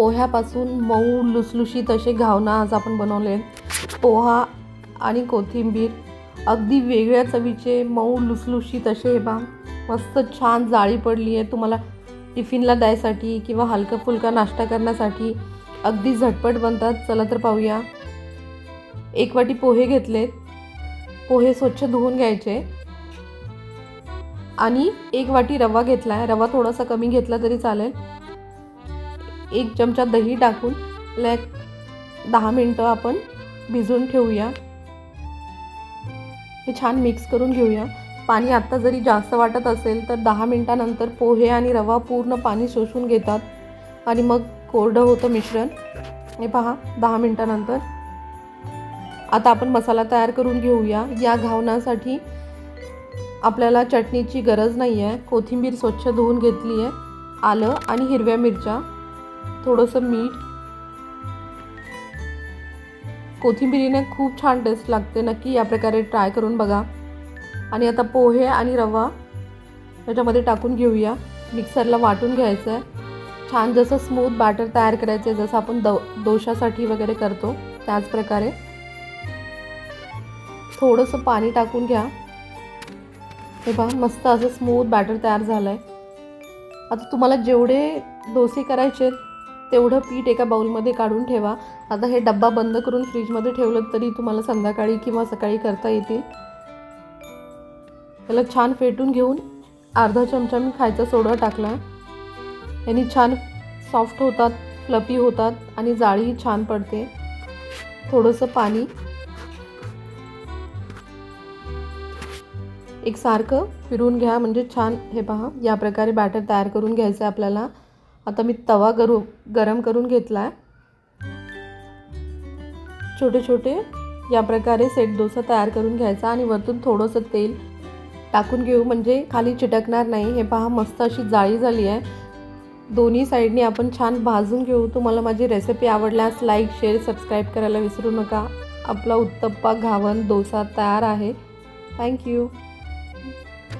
पोह्यापासून मऊ लुसलुशीत असे घावना आज आपण बनवले पोहा आणि कोथिंबीर अगदी वेगळ्या चवीचे मऊ लुसलुशीत असे हे बा मस्त छान जाळी पडली आहे. तुम्हाला टिफिनला द्यायसाठी किंवा हलका फुलका नाश्ता करण्यासाठी अगदी झटपट बनतात. चला तर पाहूया. एक वाटी पोहे घेतलेत. पोहे स्वच्छ धुवून घ्यायचे. आणि एक वाटी रवा घेतला आहे रवा थोडासा कमी घेतला तरी चालेल. एक चमचा दही टाकून याला एक दहा मिनटं आपण भिजवून ठेवूया. हे छान मिक्स करून घेऊया. पाणी आत्ता जरी जास्त वाटत असेल तर दहा मिनटानंतर पोहे आणि रवा पूर्ण पाणी शोषून घेतात. आणि मग कोरडं होतं मिश्रण. हे पहा दहा मिनटानंतर. आता आपण मसाला तयार करून घेऊया. या घावण्यासाठी आपल्याला चटणीची गरज नाही आहे कोथिंबीर स्वच्छ धुवून घेतली आहे आलं आणि हिरव्या मिरच्या. थोडंसं मीठ. कोथिंबिरीने खूप छान टेस्ट लागते. नक्की या प्रकारे ट्राय करून बघा. आणि आता पोहे आणि रवा याच्यामध्ये टाकून घेऊया. मिक्सरला वाटून घ्यायचं आहे छान जसं स्मूथ बॅटर तयार करायचं आहे जसं आपण दो दोशासाठी वगैरे करतो त्याच प्रकारे. थोडंसं पाणी टाकून घ्या. हे पहा मस्त असं स्मूथ बॅटर तयार झालं आहे आता तुम्हाला जेवढे डोसे करायचे आहेत, तेवढं पीठ एका बाउलमध्ये काढून ठेवा. आता हे डब्बा बंद करून फ्रीजमध्ये ठेवलं तरी तुम्हाला संध्याकाळी किंवा सकाळी करता येतील. त्याला छान फेटून घेऊन अर्धा चमचा मी खायचा सोडा टाकला. यांनी छान सॉफ्ट होतात फ्लपी होतात आणि जाळीही छान पडते. थोडंसं पाणी. एक सारखं फिरवून घ्या म्हणजे छान हे पहा या प्रकारे बॅटर तयार करून घ्यायचं आहे आपल्याला. आता मी तवा गरू गरम करून घेतला आहे छोटे छोटे या प्रकारे सेट डोसा तयार करून घ्यायचा आणि वरतून थोडंसं तेल टाकून घेऊ. म्हणजे खाली चिटकणार नाही. हे पहा मस्त अशी जाळी झाली आहे. दोन्ही साईडनी आपण छान भाजून घेऊ. तुम्हाला माझी रेसिपी आवडल्यास लाईक शेअर सबस्क्राईब करायला विसरू नका. आपला उत्तप्पा घावन डोसा तयार आहे. थँक्यू